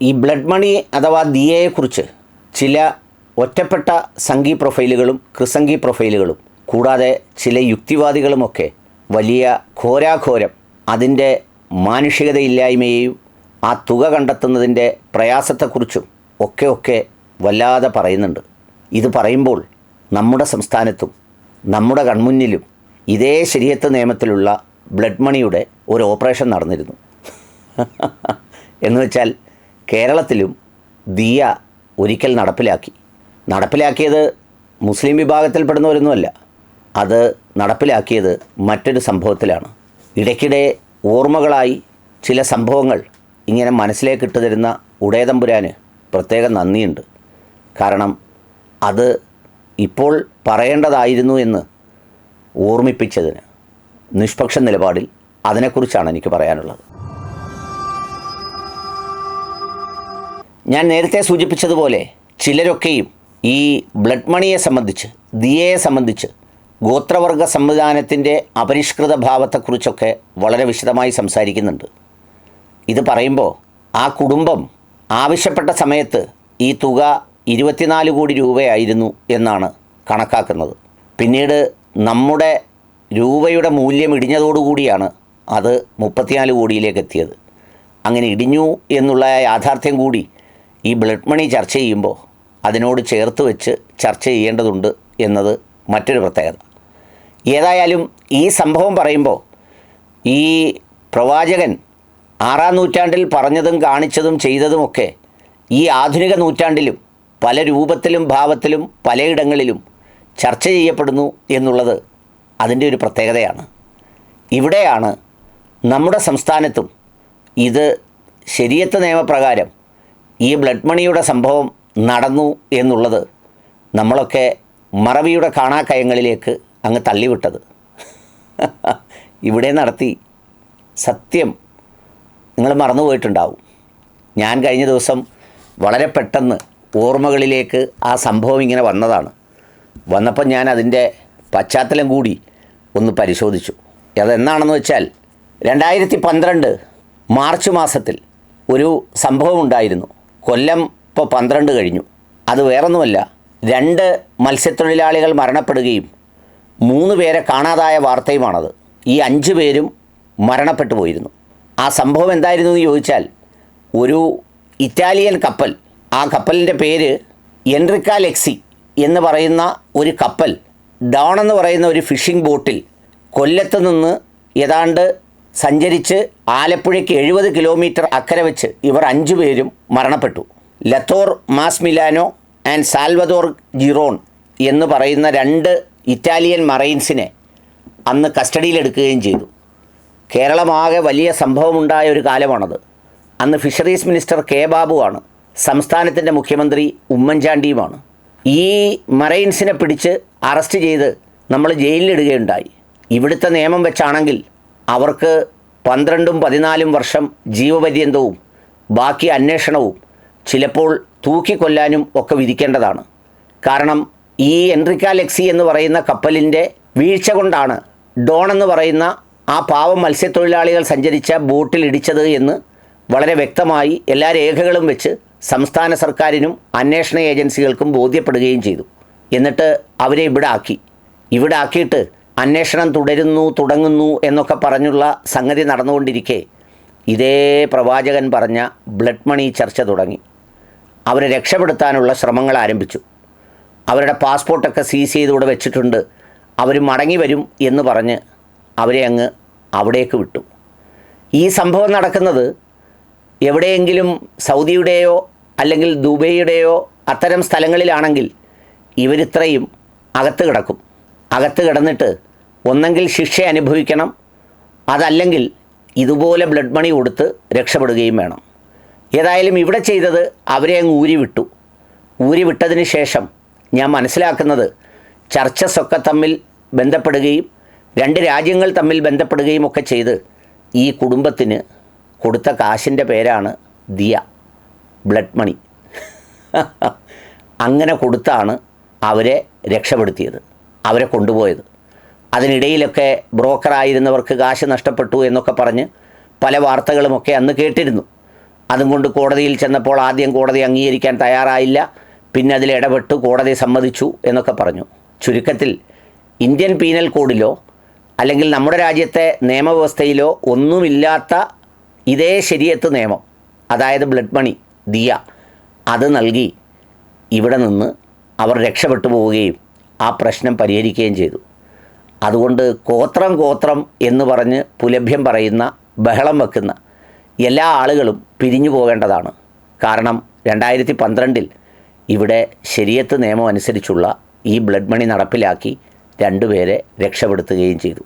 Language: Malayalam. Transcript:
ഈ ബ്ലഡ് മണി അഥവാ ദിയയെക്കുറിച്ച് ചില ഒറ്റപ്പെട്ട സംഘി പ്രൊഫൈലുകളും ക്രിസംഗി പ്രൊഫൈലുകളും കൂടാതെ ചില യുക്തിവാദികളുമൊക്കെ വലിയ ഘോരാഘോരം അതിന്റെ മാനുഷികതയില്ലായ്മയെയും ആ തുക കണ്ടെത്തുന്നതിന്റെ പ്രയാസത്തെക്കുറിച്ചും ഒക്കെ ഒക്കെ വല്ലാതെ പറയുന്നുണ്ട്. ഇത് പറയുമ്പോൾ നമ്മുടെ സംസ്ഥാനത്തും നമ്മുടെ കൺമുന്നിലും ഇതേ ശരിയത്ത് നിയമത്തിലുള്ള ബ്ലഡ് മണിയുടെ ഒരു ഓപ്പറേഷൻ നടന്നിരുന്നു. എന്ന് വെച്ചാൽ കേരളത്തിലും ദിയ ഒരിക്കൽ നടപ്പിലാക്കി. നടപ്പിലാക്കിയത് മുസ്ലിം വിഭാഗത്തിൽപ്പെടുന്നവരൊന്നുമല്ല. അത് നടപ്പിലാക്കിയത് മറ്റൊരു സംഭവത്തിലാണ്. ഇടയ്ക്കിടെ ഓർമ്മകളായി ചില സംഭവങ്ങൾ ഇങ്ങനെ മനസ്സിലേക്ക് ഇട്ട് തരുന്ന ഉടയതമ്പുരാന് പ്രത്യേകം നന്ദിയുണ്ട്. കാരണം അത് ഇപ്പോൾ പറയേണ്ടതായിരുന്നു എന്ന് ഓർമ്മിപ്പിച്ചതിന് നിഷ്പക്ഷ നിലപാടിൽ അതിനെക്കുറിച്ചാണ് എനിക്ക് പറയാനുള്ളത്. ഞാൻ നേരത്തെ സൂചിപ്പിച്ചതുപോലെ ചിലരൊക്കെയും ഈ ബ്ലഡ് മണിയെ സംബന്ധിച്ച് ദിയയെ സംബന്ധിച്ച് ഗോത്രവർഗ സംവിധാനത്തിന്റെ അപരിഷ്കൃത ഭാവത്തെക്കുറിച്ചൊക്കെ വളരെ വിശദമായി സംസാരിക്കുന്നുണ്ട്. ഇത് പറയുമ്പോൾ ആ കുടുംബം ആവശ്യപ്പെട്ട സമയത്ത് ഈ തുക ഇരുപത്തിനാല് കോടി രൂപയായിരുന്നു എന്നാണ് കണക്കാക്കുന്നത്. പിന്നീട് നമ്മുടെ രൂപയുടെ മൂല്യം ഇടിഞ്ഞതോടുകൂടിയാണ് അത് മുപ്പത്തിനാല് കോടിയിലേക്ക് എത്തിയത്. അങ്ങനെ ഇടിഞ്ഞു എന്നുള്ള യാഥാർത്ഥ്യം കൂടി ഈ ബ്ലഡ് മണി ചർച്ച ചെയ്യുമ്പോൾ അതിനോട് ചേർത്ത് വെച്ച് ചർച്ച ചെയ്യേണ്ടതുണ്ട് എന്നത് മറ്റൊരു പ്രത്യേകത. ഏതായാലും ഈ സംഭവം പറയുമ്പോൾ ഈ പ്രവാചകൻ ആറാം നൂറ്റാണ്ടിൽ പറഞ്ഞതും കാണിച്ചതും ചെയ്തതുമൊക്കെ ഈ ആധുനിക നൂറ്റാണ്ടിലും പല രൂപത്തിലും ഭാവത്തിലും പലയിടങ്ങളിലും ചർച്ച ചെയ്യപ്പെടുന്നു എന്നുള്ളത് അതിന്റെ ഒരു പ്രത്യേകതയാണ്. ഇവിടെയാണ് നമ്മുടെ സംസ്ഥാനത്തും ഇത് ശരിയത്ത് നിയമപ്രകാരം ഈ ബ്ലഡ് മണിയുടെ സംഭവം നടന്നു എന്നുള്ളത് നമ്മളൊക്കെ മറവിയുടെ കാണാക്കയങ്ങളിലേക്ക് അങ്ങ് തള്ളിവിട്ടത്. ഇവിടെ നടത്തി സത്യം നിങ്ങൾ മറന്നുപോയിട്ടുണ്ടാവും ഞാൻ കഴിഞ്ഞ ദിവസം വളരെ പെട്ടെന്ന് ഓർമ്മകളിലേക്ക് ആ സംഭവം ഇങ്ങനെ വന്നതാണ്. വന്നപ്പോൾ ഞാൻ അതിന്റെ പശ്ചാത്തലം കൂടി ഒന്ന് പരിശോധിച്ചു. അതെന്നാണെന്ന് വെച്ചാൽ രണ്ടായിരത്തി പന്ത്രണ്ട് മാർച്ച് മാസത്തിൽ ഒരു സംഭവം ഉണ്ടായിരുന്നു. കൊല്ലം ഇപ്പോൾ പന്ത്രണ്ട് കഴിഞ്ഞു. അത് വേറൊന്നുമല്ല. രണ്ട് മത്സ്യത്തൊഴിലാളികൾ മരണപ്പെടുകയും മൂന്ന് പേരെ കാണാതായ വാർത്തയുമാണത്. ഈ അഞ്ച് പേരും മരണപ്പെട്ടു പോയിരുന്നു. ആ സംഭവം എന്തായിരുന്നു എന്ന് ചോദിച്ചാൽ ഒരു ഇറ്റാലിയൻ കപ്പൽ ആ കപ്പലിന്റെ പേര് എൻറിക്ക ലെക്സി എന്ന് പറയുന്ന ഒരു കപ്പൽ ഡോൺ എന്ന് പറയുന്ന ഒരു ഫിഷിംഗ് ബോട്ടിൽ കൊല്ലത്ത് നിന്ന് ഏതാണ്ട് സഞ്ചരിച്ച് ആലപ്പുഴയ്ക്ക് എഴുപത് കിലോമീറ്റർ അക്കരെ വെച്ച് ഇവർ അഞ്ചു പേരും മരണപ്പെട്ടു. Lathor Mas Milano and Salvador Giron എന്ന് പറയുന്ന രണ്ട് ഇറ്റാലിയൻ മറൈൻസിനെ അന്ന് കസ്റ്റഡിയിലെടുക്കുകയും ചെയ്തു. കേരളമാകെ വലിയ സംഭവമുണ്ടായ ഒരു കാലമാണത്. അന്ന് ഫിഷറീസ് മിനിസ്റ്റർ കെ ബാബുവാണ് സംസ്ഥാനത്തിന്റെ മുഖ്യമന്ത്രി ഉമ്മൻചാണ്ടിയുമാണ്. ഈ മറൈൻസിനെ പിടിച്ച് അറസ്റ്റ് ചെയ്ത് നമ്മൾ ജയിലിലിടുകയുണ്ടായി. ഇവിടുത്തെ നിയമം വെച്ചാണെങ്കിൽ അവർക്ക് പന്ത്രണ്ടും പതിനാലും വർഷം ജീവപര്യന്തവും ബാക്കി അന്വേഷണവും ചിലപ്പോൾ തൂക്കിക്കൊല്ലാനും ഒക്കെ വിധിക്കേണ്ടതാണ്. കാരണം ഈ എൻട്രിക്കാലെക്സി ലെക്സി എന്ന് പറയുന്ന കപ്പലിന്റെ വീഴ്ച കൊണ്ടാണ് ഡോൺ എന്ന് പറയുന്ന ആ പാവം മത്സ്യത്തൊഴിലാളികൾ സഞ്ചരിച്ച ബോട്ടിൽ ഇടിച്ചത് എന്ന് വളരെ വ്യക്തമായി എല്ലാ രേഖകളും വെച്ച് സംസ്ഥാന സർക്കാരിനും അന്വേഷണ ഏജൻസികൾക്കും ബോധ്യപ്പെടുകയും ചെയ്തു. എന്നിട്ട് അവരെ ഇവിടെ ആക്കി. ഇവിടെ ആക്കിയിട്ട് അന്വേഷണം തുടരുന്നു തുടങ്ങുന്നു എന്നൊക്കെ പറഞ്ഞുള്ള സംഗതി നടന്നുകൊണ്ടിരിക്കെ. ഇതേ പ്രവാചകൻ പറഞ്ഞ ബ്ലഡ് മണി ചർച്ച തുടങ്ങി. അവരെ രക്ഷപ്പെടുത്താനുള്ള ശ്രമങ്ങൾ ആരംഭിച്ചു. അവരുടെ പാസ്പോർട്ടൊക്കെ സീസ് ചെയ്തൂടെ വെച്ചിട്ടുണ്ട്. അവർ മടങ്ങി വരും എന്ന് പറഞ്ഞ് അവരെ അങ്ങ് അവിടേക്ക് വിട്ടു. ഈ സംഭവം നടക്കുന്നത് എവിടെയെങ്കിലും സൗദിയുടെയോ അല്ലെങ്കിൽ ദുബൈയുടെയോ അത്തരം സ്ഥലങ്ങളിലാണെങ്കിൽ ഇവരിത്രയും അകത്ത് കിടക്കും. അകത്ത് കിടന്നിട്ട് ഒന്നെങ്കിൽ ശിക്ഷ അനുഭവിക്കണം അതല്ലെങ്കിൽ ഇതുപോലെ ബ്ലഡ് മണി കൊടുത്ത് രക്ഷപ്പെടുകയും വേണം. ഏതായാലും ഇവിടെ ചെയ്തത് അവരെ അങ്ങ് ഊരി വിട്ടു ഊരി ശേഷം ഞാൻ മനസ്സിലാക്കുന്നത് ചർച്ചസൊക്കെ തമ്മിൽ ബന്ധപ്പെടുകയും രണ്ട് രാജ്യങ്ങൾ തമ്മിൽ ബന്ധപ്പെടുകയും ഒക്കെ ചെയ്ത് ഈ കുടുംബത്തിന് കൊടുത്ത കാശിന്റെ പേരാണ് ദിയ ബ്ലഡ് മണി അങ്ങനെ കൊടുത്താണ് അവരെ രക്ഷപ്പെടുത്തിയത് അവരെ കൊണ്ടുപോയത്. അതിനിടയിലൊക്കെ ബ്രോക്കറായിരുന്നവർക്ക് കാശ് നഷ്ടപ്പെട്ടു എന്നൊക്കെ പറഞ്ഞ് പല വാർത്തകളുമൊക്കെ അന്ന് കേട്ടിരുന്നു. അതും കൊണ്ട് കോടതിയിൽ ചെന്നപ്പോൾ ആദ്യം കോടതി അംഗീകരിക്കാൻ തയ്യാറായില്ല പിന്നെ അതിൽ ഇടപെട്ട് കോടതി സമ്മതിച്ചു എന്നൊക്കെ പറഞ്ഞു. ചുരുക്കത്തിൽ ഇന്ത്യൻ പീനൽ കോഡിലോ അല്ലെങ്കിൽ നമ്മുടെ രാജ്യത്തെ നിയമവ്യവസ്ഥയിലോ ഒന്നുമില്ലാത്ത ഇതേ ശരിയത്ത് നിയമം അതായത് ബ്ലഡ് മണി ദിയ അത് നൽകി ഇവിടെ നിന്ന് അവർ രക്ഷപ്പെട്ടു പോവുകയും ആ പ്രശ്നം പരിഹരിക്കുകയും ചെയ്തു. അതുകൊണ്ട് ഗോത്രം ഗോത്രം എന്ന് പറഞ്ഞ് പുലഭ്യം പറയുന്ന ബഹളം വെക്കുന്ന എല്ലാ ആളുകളും പിരിഞ്ഞു പോകേണ്ടതാണ്. കാരണം രണ്ടായിരത്തി പന്ത്രണ്ടിൽ ഇവിടെ ശരിയത്ത് നിയമം അനുസരിച്ചുള്ള ഈ ബ്ലഡ് മണി നടപ്പിലാക്കി രണ്ടുപേരെ രക്ഷപ്പെടുത്തുകയും ചെയ്തു.